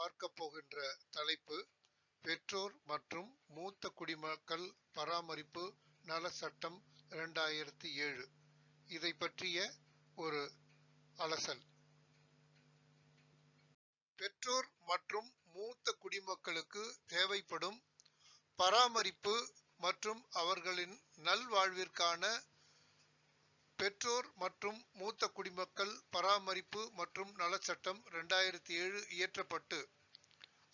பார்க்க போகின்ற தலைப்பு பெற்றோர் மற்றும் மூத்த குடிமக்கள் பராமரிப்பு நல சட்டம் இரண்டாயிரத்தி ஏழு இதை பற்றிய ஒரு அலசல். பெற்றோர் மற்றும் மூத்த குடிமக்களுக்கு தேவைப்படும் பராமரிப்பு மற்றும் அவர்களின் நல்வாழ்விற்கான பெற்றோர் மற்றும் மூத்த குடிமக்கள் பராமரிப்பு மற்றும் நலச்சட்டம் ரெண்டாயிரத்தி ஏழு இயற்றப்பட்டு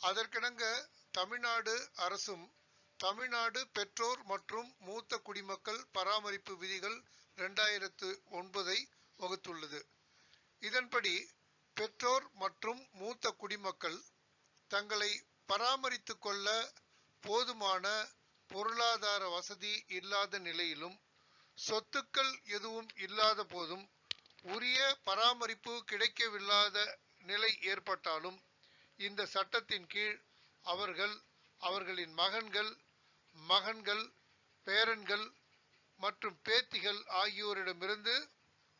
அதற்கிணங்க தமிழ்நாடு அரசும் தமிழ்நாடு பெற்றோர் மற்றும் மூத்த குடிமக்கள் பராமரிப்பு விதிகள் ரெண்டாயிரத்து ஒன்பதை வகுத்துள்ளது. இதன்படி பெற்றோர் மற்றும் மூத்த குடிமக்கள் தங்களை பராமரித்து கொள்ள போதுமான பொருளாதார வசதி இல்லாத நிலையிலும் சொத்துக்கள் எதுவும் இல்லாத போதும் உரிய பராமரிப்பு கிடைக்கவில்லாத நிலை ஏற்பட்டாலும் இந்த சட்டத்தின் கீழ் அவர்கள் அவர்களின் மகன்கள் மகன்கள் பேரன்கள் மற்றும் பேத்திகள் ஆகியோரிடமிருந்து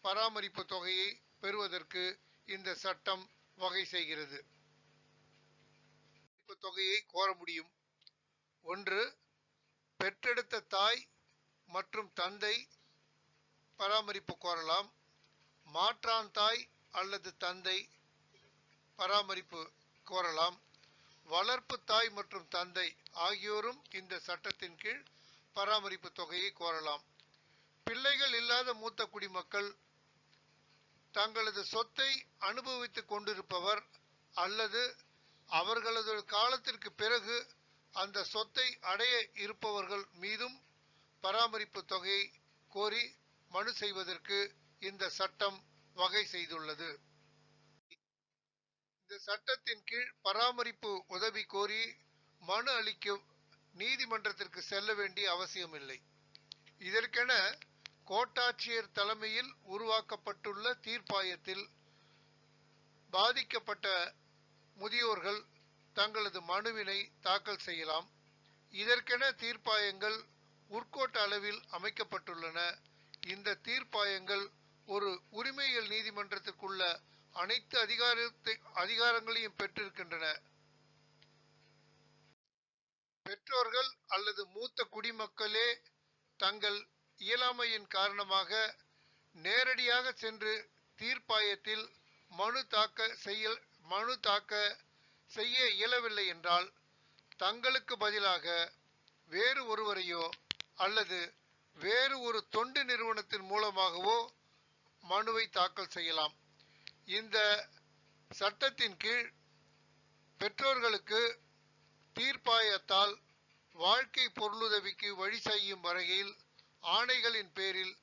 பராமரிப்பு தொகையை பெறுவதற்கு இந்த சட்டம் வகை செய்கிறது. தொகையை கோர முடியும். ஒன்று பெற்றெடுத்த தாய் மற்றும் தந்தை பராமரிப்பு கோரலாம். மாற்றான் தாய் அல்லது தந்தை பராமரிப்பு கோரலாம். வளர்ப்பு தாய் மற்றும் தந்தை ஆகியோரும் இந்த சட்டத்தின் கீழ் பராமரிப்பு தொகையை கோரலாம். பிள்ளைகள் இல்லாத மூத்த குடிமக்கள் தங்களது சொத்தை அனுபவித்துக் கொண்டிருப்பவர் அல்லது அவர்களது காலத்திற்கு பிறகு அந்த சொத்தை அடைய இருப்பவர்கள் மீதும் பராமரிப்பு தொகையை கோரி மனு செய்வதற்கு இந்த சட்டம் வகை செய்துள்ளது. இந்த சட்டத்தின் கீழ் பராமரிப்பு உதவி கோரி மனு அளிக்கும் நீதிமன்றத்திற்கு செல்ல வேண்டிய அவசியமில்லை. இதற்கென கோட்டாட்சியர் தலைமையில் உருவாக்கப்பட்டுள்ள தீர்ப்பாயத்தில் பாதிக்கப்பட்ட முதியோர்கள் தங்களது மனுவினை தாக்கல் செய்யலாம். இதற்கென தீர்ப்பாயங்கள் உட்கோட்ட அளவில் அமைக்கப்பட்டுள்ளன. இந்த தீர்ப்பாயங்கள் ஒரு உரிமையியல் நீதிமன்றத்திற்குள்ள அனைத்து அதிகாரத்தை அதிகாரங்களையும் பெற்றிருக்கின்றன. பெற்றோர்கள் அல்லது மூத்த குடிமக்களே தங்கள் இயலாமையின் காரணமாக நேரடியாக சென்று தீர்ப்பாயத்தில் மனு தாக்க செய்ய மனு தாக்க செய்ய இயலவில்லை என்றால் தங்களுக்கு பதிலாக வேறு ஒருவரையோ அல்லது வேறு ஒரு தொண்டு நிறுவனத்தின் மூலமாகவோ மனுவை தாக்கல் செய்யலாம். இந்த சட்டத்தின் கீழ் பெற்றோர்களுக்கு தீர்ப்பாயத்தால் வாழ்க்கை பொருளுதவிக்கு வழி செய்யும் வகையில் ஆணைகளின் பேரில்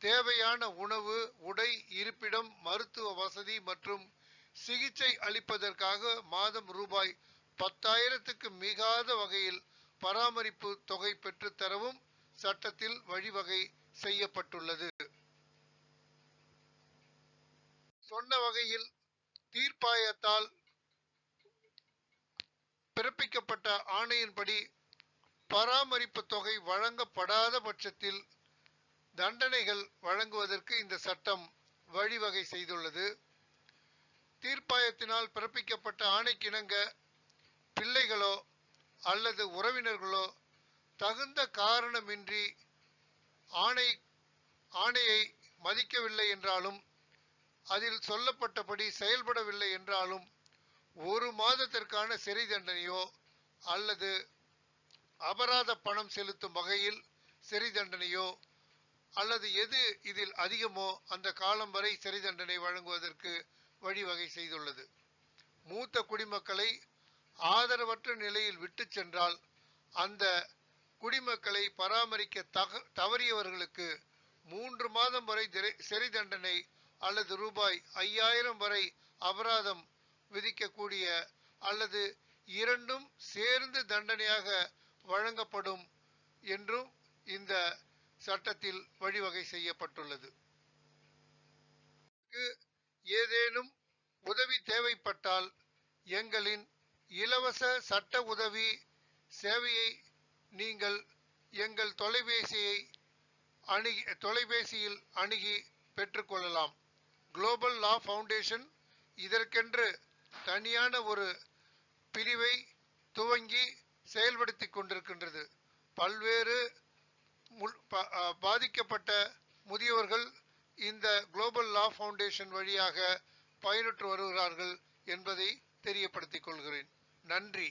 தேவையான உணவு உடை இருப்பிடம் மருத்துவ வசதி மற்றும் சிகிச்சை அளிப்பதற்காக மாதம் ரூபாய் பத்தாயிரத்துக்கு மிகாத வகையில் பராமரிப்பு தொகை பெற்றுத்தரவும் சட்டத்தில் வழிவகை செய்யப்பட்டுள்ளது. சொன்ன வகையில் தீர்ப்பாயத்தால் பிறப்பிக்கப்பட்ட ஆணையின்படி பராமரிப்பு தொகை வழங்கப்படாத பட்சத்தில் தண்டனைகள் வழங்குவதற்கு இந்த சட்டம் வழிவகை செய்துள்ளது. தீர்ப்பாயத்தினால் பிறப்பிக்கப்பட்ட ஆணைக்கிணங்க பிள்ளைகளோ அல்லது உறவினர்களோ தகுந்த காரணமின்றி ஆணை ஆணையை மதிக்கவில்லை என்றாலும் அதில் சொல்லப்பட்டபடி செயல்படவில்லை என்றாலும் ஒரு மாதத்திற்கான சிறை தண்டனையோ அல்லது அபராத பணம் செலுத்தும் வகையில் சிறை தண்டனையோ அல்லது எது இதில் அதிகமோ அந்த காலம் வரை சிறை தண்டனை வழங்குவதற்கு வழிவகை செய்துள்ளது. மூத்த குடிமக்களை ஆதரவற்ற நிலையில் விட்டு சென்றால் அந்த குடிமக்களை பராமரிக்க தக தவறியவர்களுக்கு மூன்று மாதம் வரை சிறை தண்டனை அல்லது ரூபாய் ஐயாயிரம் வரை அபராதம் விதிக்கக்கூடிய அல்லது இரண்டும் சேர்ந்து தண்டனையாக வழங்கப்படும் என்றும் இந்த சட்டத்தில் வழிவகை செய்யப்பட்டுள்ளது. ஏதேனும் உதவி தேவைப்பட்டால் எங்களின் இலவச சட்ட உதவி சேவையை நீங்கள் எங்கள் தொலைபேசியை அணுகி தொலைபேசியில் அணுகி பெற்றுக்கொள்ளலாம். குளோபல் லா ஃபவுண்டேஷன் இதற்கென்று தனியான ஒரு பிரிவை துவங்கி செயல்படுத்தி கொண்டிருக்கின்றது. பல்வேறு பாதிக்கப்பட்ட முதியோர்கள் இந்த குளோபல் லா ஃபவுண்டேஷன் வழியாக பயனுற்று வருகிறார்கள் என்பதை தெரியப்படுத்திக் கொள்கிறேன். நன்றி.